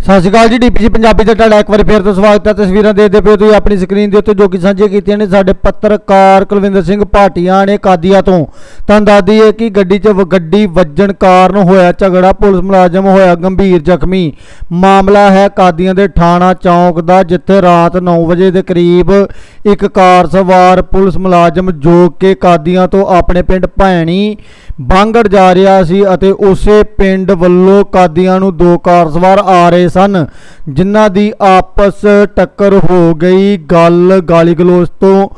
ਸਤਿ ਸ਼੍ਰੀ ਅਕਾਲ ਜੀ ਡੀਪੀਜੀ ਪੰਜਾਬੀ ਤੇ ਤੁਹਾਡਾ ਇੱਕ ਵਾਰੀ ਫੇਰ ਤੋਂ ਸਵਾਗਤ ਹੈ। ਤਸਵੀਰਾਂ ਦੇਖਦੇ ਪਏ ਹੋ ਤੁਸੀਂ ਆਪਣੀ ਸਕਰੀਨ ਦੇ ਉੱਤੇ ਜੋ ਕਿ ਸਾਂਝੀਆਂ ਕੀਤੀਆਂ ਨੇ ਸਾਡੇ ਪੱਤਰਕਾਰ ਕੁਲਵਿੰਦਰ ਸਿੰਘ ਭਾਟੀਆ ਨੇ ਕਾਦੀਆ ਤੋਂ। ਤਾਂ ਦੱਸਦੀ ਹੈ ਕਿ ਗੱਡੀ 'ਚ ਗੱਡੀ ਵੱਜਣ ਕਾਰਨ ਹੋਇਆ ਝਗੜਾ, ਪੁਲਿਸ ਮੁਲਾਜ਼ਮ ਹੋਇਆ ਗੰਭੀਰ ਜ਼ਖਮੀ। ਮਾਮਲਾ ਹੈ ਕਾਦੀਆਂ ਦੇ ਥਾਣਾ ਚੌਂਕ ਦਾ, ਜਿੱਥੇ ਰਾਤ 9 ਵਜੇ ਦੇ ਕਰੀਬ ਇੱਕ ਕਾਰ ਸਵਾਰ ਪੁਲਿਸ ਮੁਲਾਜ਼ਮ ਜੋ ਕਿ ਕਾਦੀਆਂ ਤੋਂ ਆਪਣੇ ਪਿੰਡ ਭੈਣੀ ਬਾਂਗੜ ਜਾ ਰਿਹਾ ਸੀ ਅਤੇ ਉਸੇ ਪਿੰਡ ਵੱਲੋਂ ਕਾਦੀਆਂ ਨੂੰ ਦੋ ਕਾਰ ਸਵਾਰ ਆ ਰਹੇ ਸਨ ਜਿਨ੍ਹਾਂ ਦੀ ਆਪਸ ਟੱਕਰ ਹੋ ਗਈ। ਗੱਲ ਗਾਲੀ ਗਲੋਚ ਤੋਂ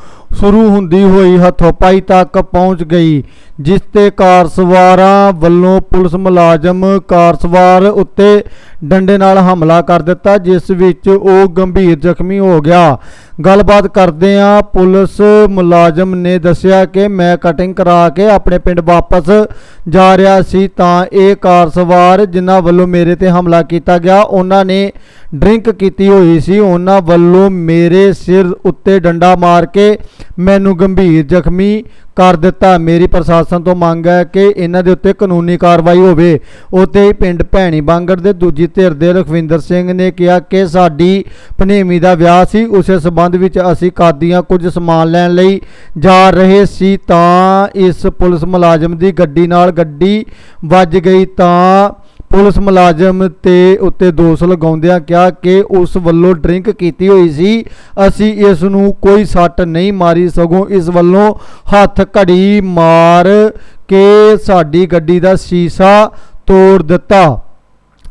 ਸ਼ੁਰੂ ਹੁੰਦੀ ਹੋਈ ਹੱਥੋਂ-ਪਾਈ ਤੱਕ ਪਹੁੰਚ ਗਈ, ਜਿਸ ਤੇ ਕਾਰ ਸਵਾਰਾਂ ਵੱਲੋਂ ਪੁਲਿਸ ਮੁਲਾਜ਼ਮ ਕਾਰ ਸਵਾਰ ਉੱਤੇ ਡੰਡੇ ਨਾਲ ਹਮਲਾ ਕਰ ਦਿੱਤਾ, ਜਿਸ ਵਿੱਚ ਉਹ ਗੰਭੀਰ ਜ਼ਖਮੀ ਹੋ ਗਿਆ। ਗੱਲਬਾਤ ਕਰਦੇ ਆ ਪੁਲਿਸ ਮੁਲਾਜ਼ਮ ਨੇ ਦੱਸਿਆ ਕਿ ਮੈਂ ਕਟਿੰਗ ਕਰਾ ਕੇ ਆਪਣੇ ਪਿੰਡ ਵਾਪਸ ਜਾ ਰਿਹਾ ਸੀ, ਤਾਂ ਇਹ ਕਾਰ ਸਵਾਰ ਜਿਨ੍ਹਾਂ ਵੱਲੋਂ ਮੇਰੇ ਤੇ ਹਮਲਾ ਕੀਤਾ ਗਿਆ, ਉਹਨਾਂ ਨੇ ਡਰਿੰਕ ਕੀਤੀ ਹੋਈ ਸੀ। ਉਹਨਾਂ ਵੱਲੋਂ ਮੇਰੇ ਸਿਰ ਉੱਤੇ ਡੰਡਾ ਮਾਰ ਕੇ ਮੈਨੂੰ ਗੰਭੀਰ ਜ਼ਖਮੀ ਕਰ ਦਿੱਤਾ। ਮੇਰੀ ਪ੍ਰਸ਼ਾਸਨ ਤੋਂ ਮੰਗ ਹੈ ਕਿ ਇਹਨਾਂ ਦੇ ਉੱਤੇ ਕਾਨੂੰਨੀ ਕਾਰਵਾਈ ਹੋਵੇ। ਉੱਤੇ ਹੀ ਪਿੰਡ ਭੈਣੀ ਬਾਂਗੜ ਦੇ ਦੂਜੀ ਧਿਰ ਦੇ ਲਖਵਿੰਦਰ ਸਿੰਘ ਨੇ ਕਿਹਾ ਕਿ ਸਾਡੀ ਭਨੇਵੀ ਦਾ ਵਿਆਹ ਸੀ। ਉਸੇ ਸਬੰਧ ਵਿੱਚ ਅਸੀਂ ਕਾਦੀਆਂ ਕੁਝ ਸਮਾਨ ਲੈਣ ਲਈ ਜਾ ਰਹੇ ਸੀ ਤਾਂ ਇਸ ਪੁਲਿਸ ਮੁਲਾਜ਼ਮ ਦੀ ਗੱਡੀ ਨਾਲ ਗੱਡੀ ਵੱਜ ਗਈ ਤਾਂ ਪੁਲਿਸ ਮੁਲਾਜ਼ਮ ਤੇ ਉੱਤੇ ਦੋਸ਼ ਲਗਾਉਂਦਿਆਂ ਕਿਹਾ ਕਿ ਉਸ ਵੱਲੋਂ ਡਰਿੰਕ ਕੀਤੀ ਹੋਈ ਸੀ। ਅਸੀਂ ਇਸ ਨੂੰ ਕੋਈ ਸੱਟ ਨਹੀਂ ਮਾਰੀ, ਸਗੋਂ ਇਸ ਵੱਲੋਂ ਹੱਥ ਘੜੀ ਮਾਰ ਕੇ ਸਾਡੀ ਗੱਡੀ ਦਾ ਸ਼ੀਸ਼ਾ ਤੋੜ ਦਿੱਤਾ।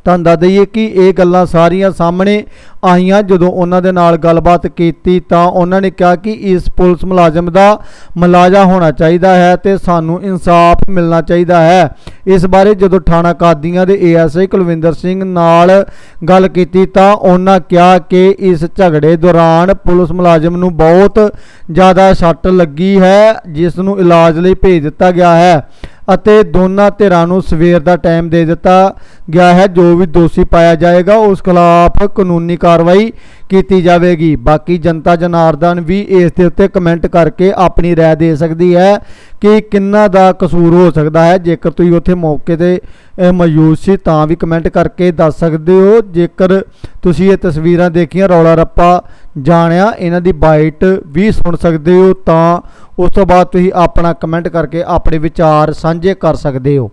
ਤੁਹਾਨੂੰ ਦੱਸ ਦਈਏ ਕਿ ਇਹ ਗੱਲਾਂ ਸਾਰੀਆਂ ਸਾਹਮਣੇ ਆਈਆਂ। ਜਦੋਂ ਉਹਨਾਂ ਦੇ ਨਾਲ ਗੱਲਬਾਤ ਕੀਤੀ ਤਾਂ ਉਹਨਾਂ ਨੇ ਕਿਹਾ ਕਿ ਇਸ ਪੁਲਿਸ ਮੁਲਾਜ਼ਮ ਦਾ ਮਲਾਜਾ ਹੋਣਾ ਚਾਹੀਦਾ ਹੈ ਤੇ ਸਾਨੂੰ ਇਨਸਾਫ ਮਿਲਣਾ ਚਾਹੀਦਾ ਹੈ। ਇਸ ਬਾਰੇ ਜਦੋਂ ਥਾਣਾ ਕਾਦੀਆਂ ਦੇ ਏਐਸਆਈ ਕੁਲਵਿੰਦਰ ਸਿੰਘ ਨਾਲ ਗੱਲ ਕੀਤੀ ਤਾਂ ਉਹਨਾਂ ਕਿਹਾ ਕਿ ਇਸ ਝਗੜੇ ਦੌਰਾਨ ਪੁਲਿਸ ਮੁਲਾਜ਼ਮ ਨੂੰ ਬਹੁਤ ਜ਼ਿਆਦਾ ਸੱਟ ਲੱਗੀ ਹੈ, ਜਿਸ ਨੂੰ ਇਲਾਜ ਲਈ ਭੇਜ ਦਿੱਤਾ ਗਿਆ ਹੈ। ਅਤੇ ਦੋਨਾਂ ਧਿਰਾਂ ਨੂੰ ਸਵੇਰ ਦਾ ਟਾਈਮ ਦੇ ਦਿੱਤਾ ਗਿਆ ਹੈ। ਜੋ ਵੀ ਦੋਸ਼ੀ ਪਾਇਆ ਜਾਏਗਾ, ਉਸ ਖਿਲਾਫ ਕਾਨੂੰਨੀ ਕਾਰਵਾਈ ਕੀਤੀ ਜਾਵੇਗੀ ਬਾਕੀ ਜਨਤਾ ਜਨਾਰਦਨ ਵੀ ਇਸ ਦੇ ਉੱਤੇ ਕਮੈਂਟ ਕਰਕੇ ਆਪਣੀ رائے ਦੇ ਸਕਦੀ ਹੈ ਕਿ ਕਿੰਨਾ ਦਾ ਕਸੂਰ ਹੋ ਸਕਦਾ ਹੈ ਜੇਕਰ ਤੁਸੀਂ ਉੱਥੇ ਮੌਕੇ ਤੇ ਅ, ਮੌਜੂਦ ਸੀ ਤਾਂ ਵੀ ਕਮੈਂਟ ਕਰਕੇ ਦੱਸ ਸਕਦੇ ਹੋ ਜੇਕਰ ਤੁਸੀਂ ਇਹ ਤਸਵੀਰਾਂ ਦੇਖੀਆਂ ਰੌਲਾ ਰੱਪਾ ਜਾਣਿਆ ਇਹਨਾਂ ਦੀ ਬਾਈਟ ਵੀ ਸੁਣ ਸਕਦੇ ਹੋ ਤਾਂ ਉਸ ਤੋਂ ਬਾਅਦ ਤੁਸੀਂ ਆਪਣਾ ਕਮੈਂਟ ਕਰਕੇ ਆਪਣੇ ਵਿਚਾਰ ਸਾਂਝੇ ਕਰ ਸਕਦੇ ਹੋ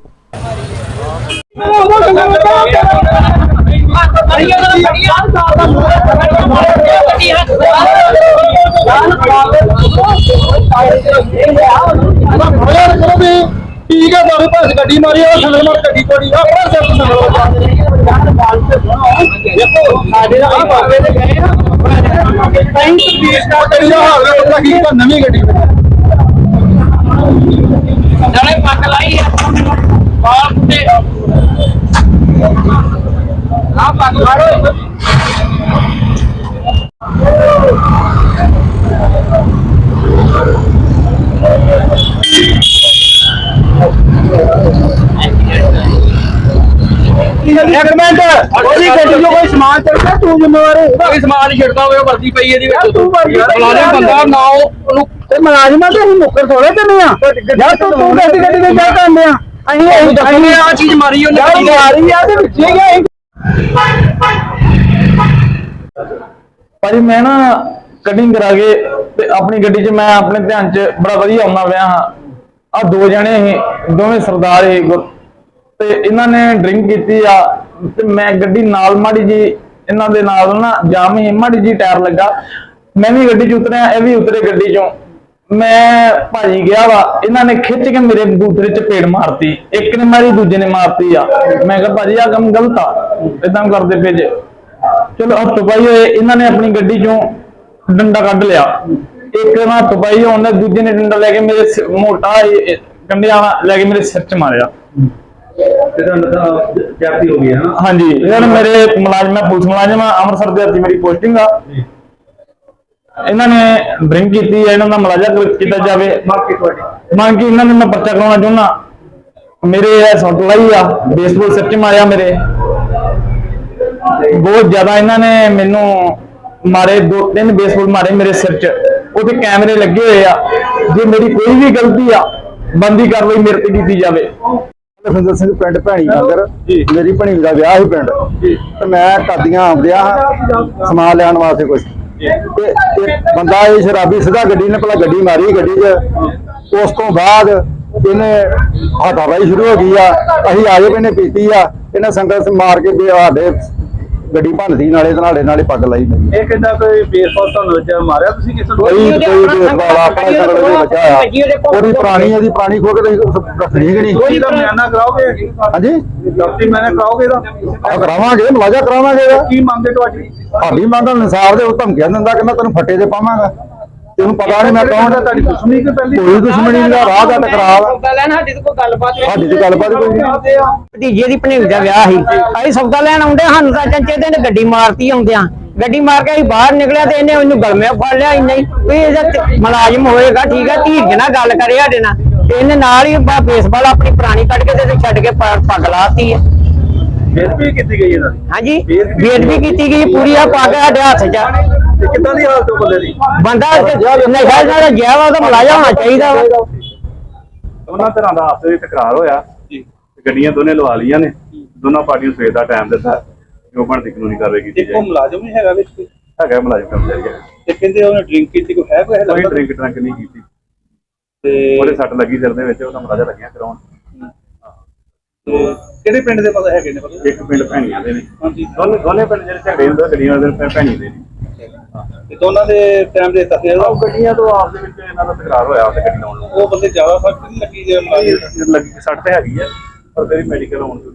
ਠੀਕ ਹੈ ਬਾਬੇ ਭਾਸ ਗੱਡੀ ਮਾਰੀ ਉਹ ਸੰਗਲ ਮਾਰ ਗੱਡੀ ਕੋੜੀ ਆ ਬੜਾ ਸਿਰ ਸੰਗਲ ਦੇਖੋ ਸਾਡੇ ਦਾ ਬਾਬੇ ਦੇ ਗਏ ਆ ਟਾਈਮ ਤੋਂ ਬੀਸ ਦਾ ਗੱਡੀ ਦਾ ਹਾਲ ਹੈ ਪਤਾ ਕੀ ਤਾਂ ਨਵੀਂ ਗੱਡੀ ਨਾਲੇ ਪੱਕ ਲਾਈ ਆ ਬਾਪ ਤੇ ਆ ਪੱਕ ਮਾਰੋ ਇੱਕ ਮਿੰਟ ਉਹਦੀ ਗੱਡੀ ਜੋ ਕੋਈ ਸਮਾਨ ਚੜਦਾ ਤੂੰ ਜ਼ਿੰਮੇਵਾਰ ਹੋਊਗਾ ਕੋਈ ਸਮਾਨ ਹੀ ਛਿੜਦਾ ਹੋਇਆ ਵਰਦੀ ਪਈ ਇਹਦੀ ਵਿੱਚ ਤੂੰ ਵਰਦੀ ਫਲਾਣੇ। ਬੰਦਾ ਨਾ ਉਹ- ਉਹਨੂੰ ਤੇ ਮੁਲਾਜ਼ਮਾਂ ਤੇ ਅਸੀਂ ਮੁੱਕਰ ਥੋੜੇ ਕਰਨੇ ਆ। ਯਾਰ ਤੂੰ ਤੂੰ ਗੱਡੀ ਗੱਡੀ ਤੇ ਜਾ ਕਰਦੇ ਆ। ਅਸੀਂ ਅਸੀਂ ਉਹਨੇ ਆ ਚੀਜ਼ ਮਾਰੀ ਉਹਨੇ ਯਾਰ ਮਾਰੀ ਆ ਤੇ ਵਿੱਚ ਹੀ ਗਏ। ਭਾਜੀ ਮੈਂ ਨਾ ਕਟਿੰਗ ਕਰਾ ਕੇ ਤੇ ਆਪਣੀ ਗੱਡੀ 'ਚ ਮੈਂ ਆਪਣੇ ਧਿਆਨ 'ਚ ਬੜਾ ਵਧੀਆ ਆਉਣਾ ਪਿਆ ਹਾਂ। ਆ ਦੋ ਜਣੇ ਸੀ ਦੋਵੇਂ ਸਰਦਾਰ ਸੀ ਗੁਰ- ਤੇ ਇਹਨਾਂ ਨੇ ਡਰਿੰਕ ਕੀਤੀ ਆ, ਤੇ ਮੈਂ ਗੱਡੀ ਨਾਲ ਮਾੜੀ ਜੀ, ਇਹਨਾਂ ਦੇ ਨਾਲ ਨਾ ਜਾਮ ਹੀ, ਮਾੜੀ ਜੀ ਟਾਇਰ ਲੱਗਾ। ਮੈਂ ਵੀ ਗੱਡੀ 'ਚ ਉਤਰਿਆ, ਇਹ ਵੀ ਉਤਰੇ ਗੱਡੀ 'ਚੋਂ। ਮੈਂ ਭਾਜੀ ਗਿਆ ਵਾ, ਇਹਨਾਂ ਨੇ ਖਿੱਚ ਕੇ ਮੇਰੇ ਬੂਥਰੇ 'ਚ ਮਾਰਤੀ। ਇੱਕ ਨੇ ਮਾਰੀ, ਦੂਜੇ ਨੇ ਮਾਰਤੀ ਆ। ਮੈਂ ਕਿਹਾ, ਭਾਜੀ ਆ ਕੰਮ ਗਲਤ ਆ। ਇਦਾਂ ਕਰਦੇ ਪਏ ਜੇ। ਚਲੋ, ਹੱਥ ਪਾਈ ਹੋਏ, ਇਹਨਾਂ ਨੇ ਆਪਣੀ ਗੱਡੀ ਚੋਂ ਡੰਡਾ ਕੱਢ ਲਿਆ। ਇੱਕ ਨੇ ਹੱਥ ਪਾਈ, ਉਹਨੇ ਦੂਜੇ ਨੇ ਡੰਡਾ ਲੈ ਕੇ ਮੇਰੇ ਮੋਟਾ ਇਹ- ਇਹ ਲੈ ਕੇ ਮੇਰੇ ਸਿਰ 'ਚ ਮਾਰਿਆ। ਤੇ ਤੁਹਾਨੂੰ ਤਾਂ ਜਾਤੀ ਹੋ ਗਈ ਹੈ ਨਾ? ਹਾਂਜੀ। ਇਹਨਾਂ ਨੇ ਮੇਰੇ ਮੁਲਾਜ਼ਮ ਮੈਂ ਪੁਲਿਸ ਮੁਲਾਜ਼ਮ ਆ ਅੰਮ੍ਰਿਤਸਰ ਦੇ ਹੱਥੀ ਮੇਰੀ ਪੋਸਟਿੰਗ ਆ। ਇਹਨਾਂ ਨੇ ਡਰਿੰਕ ਕੀਤੀ ਹੈ ਇਹਨਾਂ ਦਾ ਮੁਲਾਜ਼ਾ ਕਰ- ਕੀਤਾ ਜਾਵੇ। ਤੁਹਾਡੀ? ਮੰਗ ਕਿ ਇਹਨਾਂ ਨੇ ਮੈਂ ਪਰਚਾ ਕਰਾਉਣਾ ਚਾਹੁੰਦਾ। ਮੇਰੇ ਇਹ ਸੱਟ ਲਾਈ ਆ ਬੇਸਬਾਲ 'ਚ ਮਾਰਿਆ ਮੇਰੇ। ਬਹੁਤ ਜ਼ਿਆਦਾ ਇਹਨਾਂ ਨੇ ਮੈਨੂੰ ਮਾਰੇ ਦੋ ਤਿੰਨ ਬੇਸਬਾਲ ਮਾਰੇ ਮੇਰੇ ਸਿਰ 'ਚ। ਉਹਦੇ ਕੈਮਰੇ ਲੱਗੇ ਹੋਏ ਆ। ਜੇ ਮੇਰੀ ਕੋਈ ਵੀ ਗਲਤੀ ਆ ਬੰਦੀ ਕਾਰਵਾਈ ਮੇਰੇ ਤੇ ਕੀਤੀ ਜਾਵੇ। ਲਖਿੰਦਰ ਸਿੰਘ ਪਿੰਡ ਭੈਣੀ ਨਗਰ ਮੇਰੀ ਭਣੀ ਦਾ ਵਿਆਹ ਸੀ ਪਿੰਡ। ਤੇ ਮੈਂ ਕਾਦੀਆਂ ਆਉਂਦਿਆ ਸਮਾਨ ਲੈਣ ਵਾਸਤੇ ਕੁਝ ਤੇ ਬੰਦਾ ਇਹ ਸ਼ਰਾਬੀ ਸਿੱਧਾ ਗੱਡੀ ਨੇ ਪਹਿਲਾਂ ਗੱਡੀ ਮਾਰੀ ਗੱਡੀ 'ਚ। ਉਸ ਤੋਂ ਬਾਅਦ ਇਹਨੇ ਹੱਥਾਬਾਈ ਸ਼ੁਰੂ ਹੋ ਗਈ ਆ। ਅਸੀਂ ਆਏ ਵੀ ਨੇ ਪੀਤੀ ਆ। ਇਹਨੇ ਸੰਗਤ ਮਾਰ ਕੇ ਸਾਡੇ ਗੱਡੀ ਭੰਨਦੀ ਨਾਲੇ ਤੇ ਨਾਲੇ ਨਾਲੇ ਪੱਗ ਲਾਈ ਮੇਰੀ ਇਹ ਕਹਿੰਦਾ ਕੋਈ ਬੇਸਬਾਲ ਤੁਹਾਨੂੰ ਵਿੱਚ ਮਾਰਿਆ ਤੁਸੀਂ ਕਿਸੇ ਨੂੰ? ਕੋਈ ਕੋਈ ਬੇਸਬਾਲ ਆਪਣਾ ਸੰਗਤ ਦੇ ਬਚਾ ਆ ਉਹਦੀ ਪੁਰਾਣੀ ਇਹਦੀ ਪੁਰਾਣੀ ਖੋ ਕੇ ਤੁਸੀਂ ਰੱਖਣੀ ਕਿ ਨਹੀਂ? ਕੋਈ ਦਾ ਮਿਆਨਾ ਕਰਾਓਗੇ ਹਾਂਜੀ? ਡਾਕਟਰੀ ਮੈਨੇ ਕਰਾਓਗੇ ਦਾ ਆ ਕਰਾਵਾਂਗੇ ਮੁਲਾਜ਼ਾ ਕਰਾਵਾਂਗੇ। ਕੀ ਮੰਗਦੇ ਤੁਹਾਡੀ? ਸਾਡੀ ਮੰਗ ਅਨੁਸਾਰ ਦੇ ਉਹ ਧਮਕੀਆਂ ਦਿੰਦਾ ਕਿ ਮੈਂ ਤੈਨੂੰ ਫੱਟੇ ਤੇ ਪਾਵਾਂਗਾ। ਤੈਨੂੰ ਪਤਾ ਨਹੀਂ ਮੈਂ ਕੌਣ ਆ। ਤੁਹਾਡੀ ਦੁਸ਼ਮਣੀ ਕਿ ਪਹਿਲੀ? ਕੋਈ ਦੁਸ਼ਮਣੀ ਨਹੀਂ ਦਾ ਰਾਹ ਦਾ ਟਕਰਾਅ ਵਾ। ਸੌਦਾ ਲੈਣ ਸਾਡੀ ਤੇ ਕੋਈ ਗੱਲਬਾਤ ਨਹੀਂ। ਸਾਡੀ ਤੇ ਗੱਲਬਾਤ ਕੋਈ ਨਹੀਂ ਭਤੀਜੇ ਦੀ ਭਣੇਵੀ ਦਾ ਵਿਆਹ ਸੀ। ਅਸੀਂ ਸੌਦਾ ਲੈਣ ਆਉਂਦੇ ਸਾਨੂੰ ਤਾਂ ਚੰਚੇ ਦੇ ਨੇ ਗੱਡੀ ਮਾਰਤੀ ਆਉਂਦਿਆਂ। ਗੱਡੀ ਮਾਰ ਕੇ ਅਸੀਂ ਬਾਹਰ ਨਿਕਲਿਆ ਤੇ ਇਹਨੇ ਉਹਨੂੰ ਗਲਮਿਆ ਫੜ ਲਿਆ ਇੰਨਾ ਹੀ। ਵੀ ਇਹਦਾ ਤੇ ਮੁਲਾਜ਼ਮ ਹੋਏਗਾ ਠੀਕ ਹੈ ਧੀਰਜ ਨਾਲ ਗੱਲ ਕਰੇ ਸਾਡੇ ਨਾਲ। ਤੇ ਇਹਨੇ ਨਾਲ ਹੀ ਬਾ ਬੇਸਬਾਲ ਆਪਣੀ ਪੁਰਾਣੀ ਕੱਢ ਕੇ ਤੇ ਛੱਡ ਕੇ ਪ- ਪੱਗ ਲਾਤੀ ਹੈ ਬੇਦਬੀ ਕੀਤੀ ਗਈ ਇਹਨਾਂ ਦੀ? ਹਾਂਜੀ। ਬੇਦਬੀ ਕੀਤੀ ਗਈ ਪੂਰੀ ਆ ਪੱਗ ਸਾਡੇ ਹੱਥ 'ਚ। ਤੇ ਕਿੱਦਾਂ ਦੀ ਹਾਲਤ ਉਹ ਬੰਦੇ ਦੀ? ਬੰਦਾ ਨਸ਼ਾ ਨਾਲ ਗਿਆ ਵਾ ਤਾਂ ਮੁਲਾਜ਼ਮ ਹੋਣਾ ਚਾਹੀਦਾ ਵਾ। ਦੋਨਾਂ ਤਰ੍ਹਾਂ ਦਾ ਆਪਸ ਵਿੱਚ ਤਕਰਾਰ ਹੋਇਆ। ਜੀ। ਗੱਡੀਆਂ ਦੋਨੇ ਲਵਾ ਲਈਆਂ ਨੇ। ਦੋਨਾਂ ਪਾਰਟੀਆਂ ਨੂੰ ਸਵੇਰ ਦਾ ਟਾਈਮ ਦਿੱਤਾ। ਜੋ ਬਣਦੀ ਕਾਨੂੰਨੀ ਕਾਰਵਾਈ ਕੀਤੀ ਦੇਖੋ ਜਾਏ ਮੁਲਾਜ਼ਮ ਹੀ ਹੈਗਾ ਵਿੱਚ ਕੋਈ। ਹੈਗਾ ਮੁਲਾਜ਼ਮ ਕਰਮਚਾਰੀ ਹੈ ਤੇ ਕਹਿੰਦੇ ਉਹਨੇ ਡਰਿੰਕ ਕੀਤੀ ਕੋਈ ਹੈ ਕੋਈ ਹੈ ਕੋਈ ਲੱਗਦਾ ਡਰਿੰਕ ਟਰੰਕ ਨਹੀਂ ਕੀਤੀ। ਤੇ ਉਹਦੇ ਸੱਟ ਲੱਗੀ ਸਿਰ ਦੇ ਵਿੱਚ ਉਹਦਾ ਮੁਲਾਜ਼ਾ ਲੱਗਿਆ ਕਰਾਉਣ। ਕਿਹੜੇ ਪਿੰਡ ਦੇ ਪਤਾ ਹੈਗੇ ਨੇ ਪਤਾ? ਇੱਕ ਪਿੰਡ ਭੈਣੀਆਂ ਦੇ ਨੇ। ਹਾਂਜੀ। ਦੋਨੇ ਦੋਨੇ ਪਿੰਡ ਜਿਹੜੇ ਝਗੜੇ ਹੁੰਦੇ ਗੱਡੀਆਂ ਦੇ ਪਿੰਡ ਭੈਣੀ ਦੇ ਨੇ। ਤੇ ਦੋਨਾਂ ਦੇ ਟਾਈਮ ਦੇ ਤੱਕ ਉਹ ਗੱਡੀਆਂ ਤੋਂ ਆਪਸ ਦੇ ਵਿੱਚ ਇਹਨਾਂ ਦਾ ਤਕਰਾਰ ਹੋਇਆ ਉਹਦੇ ਗੱਡੀ ਲਾਉਣ ਨੂੰ। ਉਹ ਬੰਦੇ ਜ਼ਿਆਦਾ ਫ਼ਰਕ ਨਹੀਂ ਲੱਗੀ ਜੇ ਲੱਗੀ ਸੱਟ ਤੇ ਹੈਗੀ ਹੈ ਪਰ ਤੇਰੀ ਮੈਡੀਕਲ ਹੋਣ ਤੋਂ